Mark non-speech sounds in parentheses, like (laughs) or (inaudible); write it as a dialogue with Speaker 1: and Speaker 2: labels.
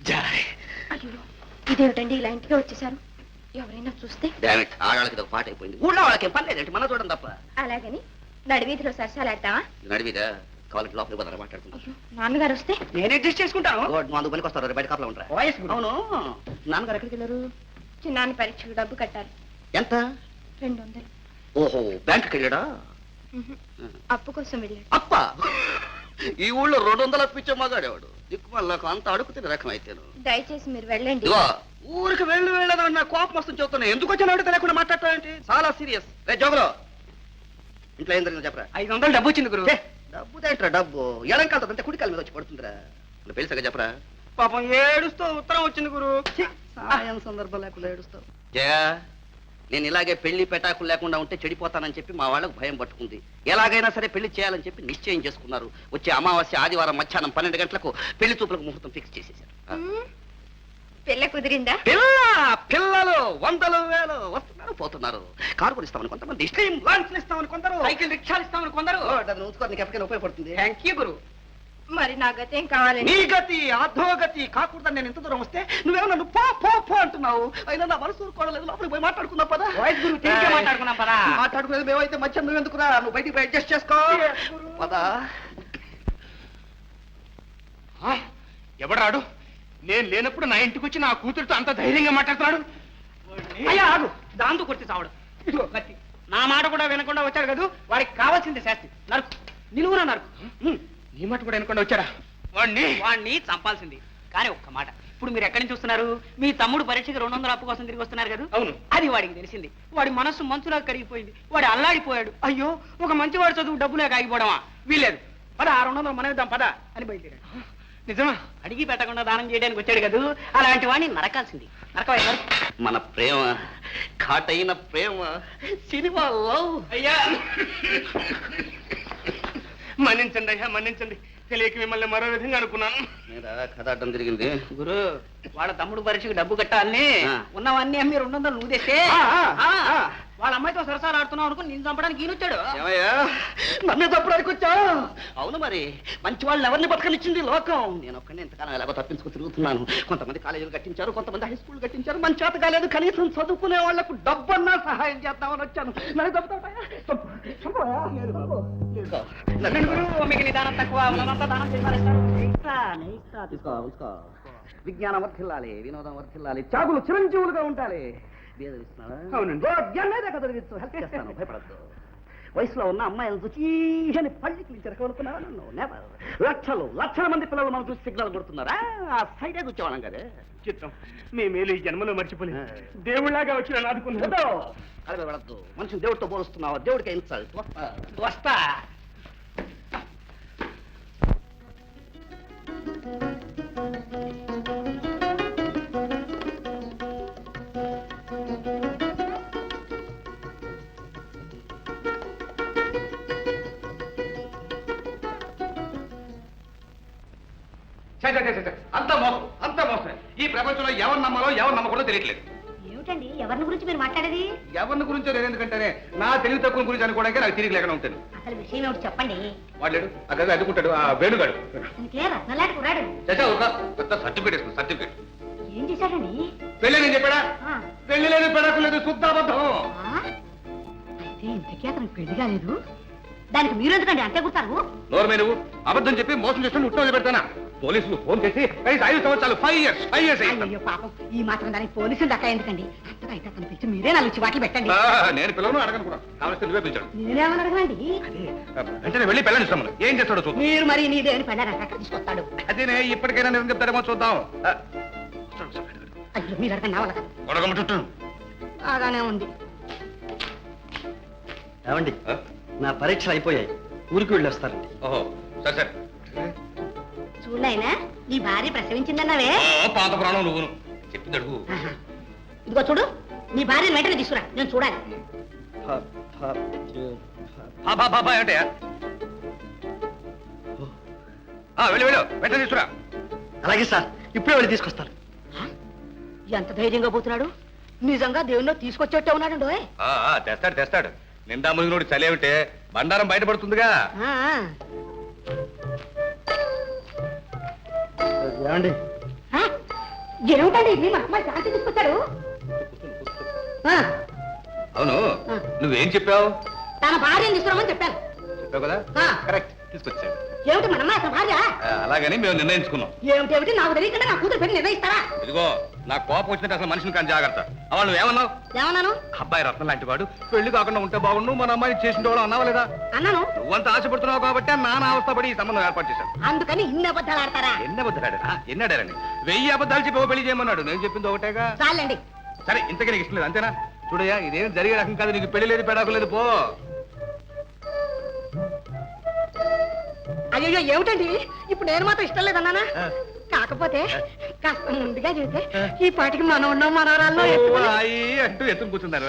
Speaker 1: Joy
Speaker 2: అయ్యో ఇదేమిటండి ఇలా ఇంటికి వచ్చేసారు ఎవరైనా చూస్తే?
Speaker 1: డామిట్ ఆడవాళ్ళకి ఇది ఒక పాట అయిపోయింది. ఊళ్ళో వాళ్ళకి ఏం పని లేదంటే మన చూడండి తప్ప.
Speaker 2: అలాగని నడివీధిలో సరసాలాడతావా
Speaker 1: నడివిదా కాలేజ్ లోపలికి పోతారా మాట్లాడుకుంటా
Speaker 2: అయ్యో నాన్నగారు వస్తే?
Speaker 3: నేను అడ్జస్ట్ చేసుకుంటాను.
Speaker 1: గుడ్ మందు పనికి వస్తారు బయట కాపలా ఉంటారా
Speaker 3: వాయిస్.
Speaker 1: అవును. నాన్నగారు ఎక్కడికి వెళ్ళారు?
Speaker 2: చిన్నాన్న పరీక్షకు డబ్బు కట్టాలి
Speaker 1: ఎంత?
Speaker 2: రెండు వందలు.
Speaker 1: ఓహో బ్యాంకుకి వెళ్ళాడా.
Speaker 2: అప్పు కోసం వెళ్ళాడు.
Speaker 1: అప్ప! ఈ ఊళ్ళో రెండు వందలు అప్పించే మగాడేవాడు. దిక్కుమల్లకు అంత అడుగు తినే రకం అయితేను
Speaker 2: దయచేసి మీరు వెళ్ళండి.
Speaker 1: ఊరికి వెళ్ళి వెళ్ళదని నా కోపం వస్తుంది చెప్తున్నా ఎందుకు వచ్చిన అడిగితే లేకుండా మాట్లాడతావేంటి? చాలా సీరియస్. రే జోగులో ఇంట్లో ఏం జరిగిందో చెప్పరా.
Speaker 3: ఐదు వందలు డబ్బు వచ్చింది గురు
Speaker 1: డబ్బు? దేంట్రా డబ్బు ఎడంకాలతో అంటే కుడికాల మీద వచ్చి పడుతుందిరా. నువ్వు పెళ్ళిసగా చెప్పరా?
Speaker 3: పాపం ఏడుస్తూ ఉత్తరం వచ్చింది గురు
Speaker 1: సాయం సందర్భం లేకుండా ఏడుస్తావు. జయ. నేను ఇలాగే పెళ్ళి పెటాకులు లేకుండా ఉంటే చెడిపోతానని చెప్పి మా వాళ్ళకు భయం పట్టుకుంది. ఎలాగైనా సరే పెళ్ళి చేయాలని చెప్పి నిశ్చయం చేసుకున్నారు. వచ్చే అమావాస్య ఆదివారం మధ్యాహ్నం పన్నెండు గంటలకు పెళ్ళి చూపులకు ముహూర్తం ఫిక్స్ చేసేసారు.
Speaker 2: పిల్ల కుదిరిందా?
Speaker 1: పిల్ల పిల్లలు వందలు వేలు వస్తున్నారు పోతున్నారు. కారు కూడా ఇస్తామని కొంతమంది స్ట్రీమ్ లాంచ్ ఇస్తామని కొందరు.
Speaker 3: సైకిల్ రిక్షాలు ఇస్తామని కొందరు.
Speaker 1: ఓ, డబ్బులు ఉంచుకో నీకు ఎప్పటికైనా ఉపయోగపడుతుంది?
Speaker 3: థ్యాంక్ యూ గురు.
Speaker 2: మరి నా గతేం కావాలండి
Speaker 1: నీ గతి అధోగతి కాకూడదని నేను ఇంత దూరం వస్తే నువ్వేమో నన్ను పో పో పో అంటున్నావు. అయినా నా మనసు ఊరుకోవడం లోపలికి పోయి మాట్లాడుకుందాం పదా.
Speaker 3: వాయిస్ గురు తిరిగే మాట్లాడుకున్నాం పదా.
Speaker 1: మాట్లాడుకునేది మేమైతే మధ్య నువ్వు ఎందుకురా? నువ్వు బయటికి పోయి అడ్జస్ట్ చేసుకో. పదా.
Speaker 4: ఎవడాడు? నేను లేనప్పుడు నా ఇంటికి వచ్చి నా కూతురుతో అంత ధైర్యంగా మాట్లాడుతున్నాడు?
Speaker 3: అయ్యా ఆగు. దాంతో కొట్టి చావడు. ఇదిగో కత్తి నా మాట కూడా వినకుండా వచ్చాడు కదా? వాడికి కావాల్సింది శాస్తి. నరుకు. నిలువున నరుకు.
Speaker 4: నీ మాట కూడా అనుకుండా వచ్చాడా? వాడిని
Speaker 3: వాడిని చంపాల్సింది. కానీ ఒక్క మాట. ఇప్పుడు మీరు ఎక్కడి నుంచి వస్తున్నారు? మీ తమ్ముడు పరీక్షకి రెండు వందల అప్పు కోసం తిరిగి వస్తున్నారు కదా?
Speaker 4: అవును.
Speaker 3: అది వాడికి తెలిసింది. వాడి మనస్సు మంచులా కరిగిపోయింది. వాడు అల్లాడిపోయాడు. అయ్యో ఒక మంచివాడు చదువు డబ్బులే కాగిపోవడమా వీలేదు పద ఆ రెండు వందలు మనమిద్దాం పద అని బయలుదేరాడు.
Speaker 4: నిజమా?
Speaker 3: అడిగి పెట్టకుండా దానం చేయడానికి వచ్చాడు కదా? అలాంటి వాడిని నరకాల్సింది. నరకవయ్య నరకు.
Speaker 1: మన ప్రేమ ఘాటైన ప్రేమ సినిమా లవ్.
Speaker 4: అయ్యా! మన్నించండి అయ్యా మన్నించండి. తెలియక మిమ్మల్ని మరో విధంగా అనుకున్నాను.
Speaker 1: నేరా కథ అడ్డం తిరిగింది
Speaker 3: గురు వాళ్ళ తమ్ముడు పరీక్షకు డబ్బు కట్టాలని. ఉన్నవన్నీ అమ్మి రెండు వందలు నువ్వు తెస్తే
Speaker 1: ఆ, ఆ,
Speaker 3: ఆ,
Speaker 1: ఆ.
Speaker 3: వాళ్ళ అమ్మాయితో సరసాలు ఆడుతున్నావు అనుకుని నేను చంపడానికి ఈయన వచ్చాడు.
Speaker 1: ఏమయ్యా? నన్ను తప్పడానికి వచ్చా? అవును మరి. మంచి వాళ్ళు ఎవరిని బతకనిచ్చింది లోకం? నేను ఒక్కనే ఇంతకాలం ఎలాగో తప్పించుకు తిరుగుతున్నాను. కొంతమంది కాలేజీలు కట్టించారు కొంతమంది హై స్కూల్ కట్టించారు. మన చేత కాలేదు. కనీసం చదువుకునే వాళ్ళకు డబ్బన్నా సహాయం చేద్దామని వచ్చాను. నన్ను తప్పుతావయ్యా? చంపు, చంపవయ్యా? లేదు బాబు. లేదు.
Speaker 3: నన్ను గురు మీకు నిదానం తక్కువ. దానం
Speaker 1: విజ్ఞానం వర్ధిల్లాలి వినోదం వర్ధిల్లాలి చాగులు చిరంజీవులుగా ఉండాలి?
Speaker 4: అవునండి.
Speaker 1: హెల్ప్ చేస్తాను. (laughs) భయపడద్దు. వయసులో ఉన్న అమ్మాయిలను చూసి అని నన్ను నెవర్ లక్షలు లక్షల మంది పిల్లలు మనం చూసి సిగ్నల్ కొడుతున్నారా? ఆ సైడే కూర్చోవాలం కదే.
Speaker 4: చిత్తం మీ మేలు ఈ జన్మలో మర్చిపోలేదు దేవుళ్ళగా వచ్చి ఆదుకున్నాడు
Speaker 1: అడగ పడద్దు మనిషిని దేవుడితో పోలుస్తున్నావా? దేవుడికి ఇన్సల్ట్
Speaker 3: వస్తా.
Speaker 4: అంత మోసం అంత మోసం ఈ ప్రపంచంలో ఎవరు నమ్మాలో ఎవరు నమ్మకూడదో తెలియట్లేదు.
Speaker 2: ఏమిటండి? ఎవరిని గురించి మీరు మాట్లాడేది?
Speaker 4: ఎవరిని గురించో నేను ఎందుకంటేనే నా తెలివి తక్కువ గురించి అనుకోవడానికి నాకు తిరిగి లేకుండా ఉంటాను
Speaker 2: అసలు విషయం ఏమిటి చెప్పండి?
Speaker 4: వాడు ఆ గది అడ్డుకుంటాడు ఆ వేణుగాడు. పెద్ద సర్టిఫికేట్ ఇస్తుంది సర్టిఫికేట్.
Speaker 2: ఏం చేశాడండి?
Speaker 4: చెప్పాడా? పెళ్ళి లేదు పెడకు లేదు శుద్ధాబద్ధం?
Speaker 2: అయితే ఇంతకీ అతనికి పెళ్ళి కాలేదు? దానికి మీరు ఎందుకండి అంతే కూర్చారు
Speaker 4: నోరు మీద నువ్వు అబద్ధం చెప్పి మోసం చేస్తున్న ఉట్టో పెడతానా పోలీసులు ఫోన్ చేసి కనీసం ఐదు సంవత్సరాలు ఫైవ్ ఇయర్స్ ఫైవ్ ఇయర్స్
Speaker 2: అయ్యో పాపం. ఈ మాత్రం దానికి పోలీసులు దక్క ఎందుకండి? అంతగా అయితే అతను పిలిచి మీరే నాలుగు పెట్టండి.
Speaker 4: నేను పిల్లలను అడగను కూడా. కావలసిన నువ్వే పిలిచాడు.
Speaker 2: నేనేమని
Speaker 4: వెంటనే వెళ్ళి పెళ్ళని ఇస్తామని ఏం చేస్తాడో చూద్దాం.
Speaker 2: మీరు మరి నీ దేని పెళ్ళారంట అక్కడ తీసుకొస్తాడు?
Speaker 4: అదేనే ఇప్పటికైనా నేను చెప్తారేమో చూద్దాం.
Speaker 2: అయ్యో మీరు అడగండి నా బాగానే ఉంది.
Speaker 5: ఏమండి? నా పరీక్షలు అయిపోయాయి. ఊరికి వెళ్ళి వస్తారండి
Speaker 4: ఓహో సరే సరే.
Speaker 2: చూడైనా నీ భార్య ప్రసవించిందన్నావే?
Speaker 4: ఆ, పాత ప్రాణం నువ్వును. చెప్పింది అడుగు.
Speaker 2: ఆహా. ఇదిగో చూడు నీ భార్యను వెంటనే తీసుకురా. నేను చూడాలి.
Speaker 4: ఆ, వెళ్ళు వెళ్ళు. వెంటనే తీసుకురా.
Speaker 5: అలాగే సార్ ఇప్పుడే వెళ్ళి తీసుకొస్తాను.
Speaker 2: ఎంత ధైర్యంగా పోతున్నాడు? నిజంగా దేవుణ్ణి తీసుకొచ్చేట్టే ఉన్నాడు
Speaker 4: ఆ, ఆ, తెస్తాడు తెస్తాడు. నిండా మునిగినోడి చలేమిటే బండారం బయటపడుతుందిగా. అవును. నువ్వేం చెప్పావు?
Speaker 2: తన భార్యను తీసుకురామని చెప్పాను.
Speaker 4: చెప్పావు కదా. కరెక్ట్
Speaker 2: ఏమిటి అసలు భార్య?
Speaker 4: అలాగని మేము నిర్ణయించుకున్నాం.
Speaker 2: ఏమిటి ఏమిటి నాకు తెలియకుండా నా కూతురు పెళ్ళి నిర్ణయిస్తారా?
Speaker 4: ఇదిగో నా కోపం వచ్చినట్టు అసలు మనిషిని కానీ జాగ్రత్త. అవా నువ్వేమన్నావు?
Speaker 2: ఏమన్నాను?
Speaker 4: అబ్బాయి రత్నం లాంటి వాడు. పెళ్ళి కాకుండా ఉంటే బాగుండు మన అమ్మాయి చేసిన వాడు అన్నావా లేదా?
Speaker 2: అన్నాను.
Speaker 4: నువ్వంత ఆశపడుతున్నావు కాబట్టి నాన్న అవస్థపడి ఈ సంబంధం ఏర్పాటు చేశాను
Speaker 2: అందుకని ఇన్ని అబద్ధాలు ఆడతారా?
Speaker 4: ఎన్ని అబద్ధాడా ఎన్ని అడారని వెయ్యి అబద్ధాలు చెప్పి పెళ్ళి చేయమన్నాడు. నేను చెప్పింది ఒకటేగా?
Speaker 2: చాలండి.
Speaker 4: సరే ఇంతకీ నీకు ఇష్టం లేదు అంతేనా? చూడయ్యా ఇదేం జరిగే రకం కాదు. నీకు పెళ్ళి లేదు పెడాకు లేదు పో.
Speaker 2: అయ్యో ఏమిటండి? ఇప్పుడు నేను మాత్రం ఇష్టం లేదన్నానా. కాకపోతే కాస్త ముందుగా చేస్తే ఈ పాటికి మనం ఉన్నాం మనవరాల్లో
Speaker 4: అంటూ ఎత్తుకు కూర్చున్నారు.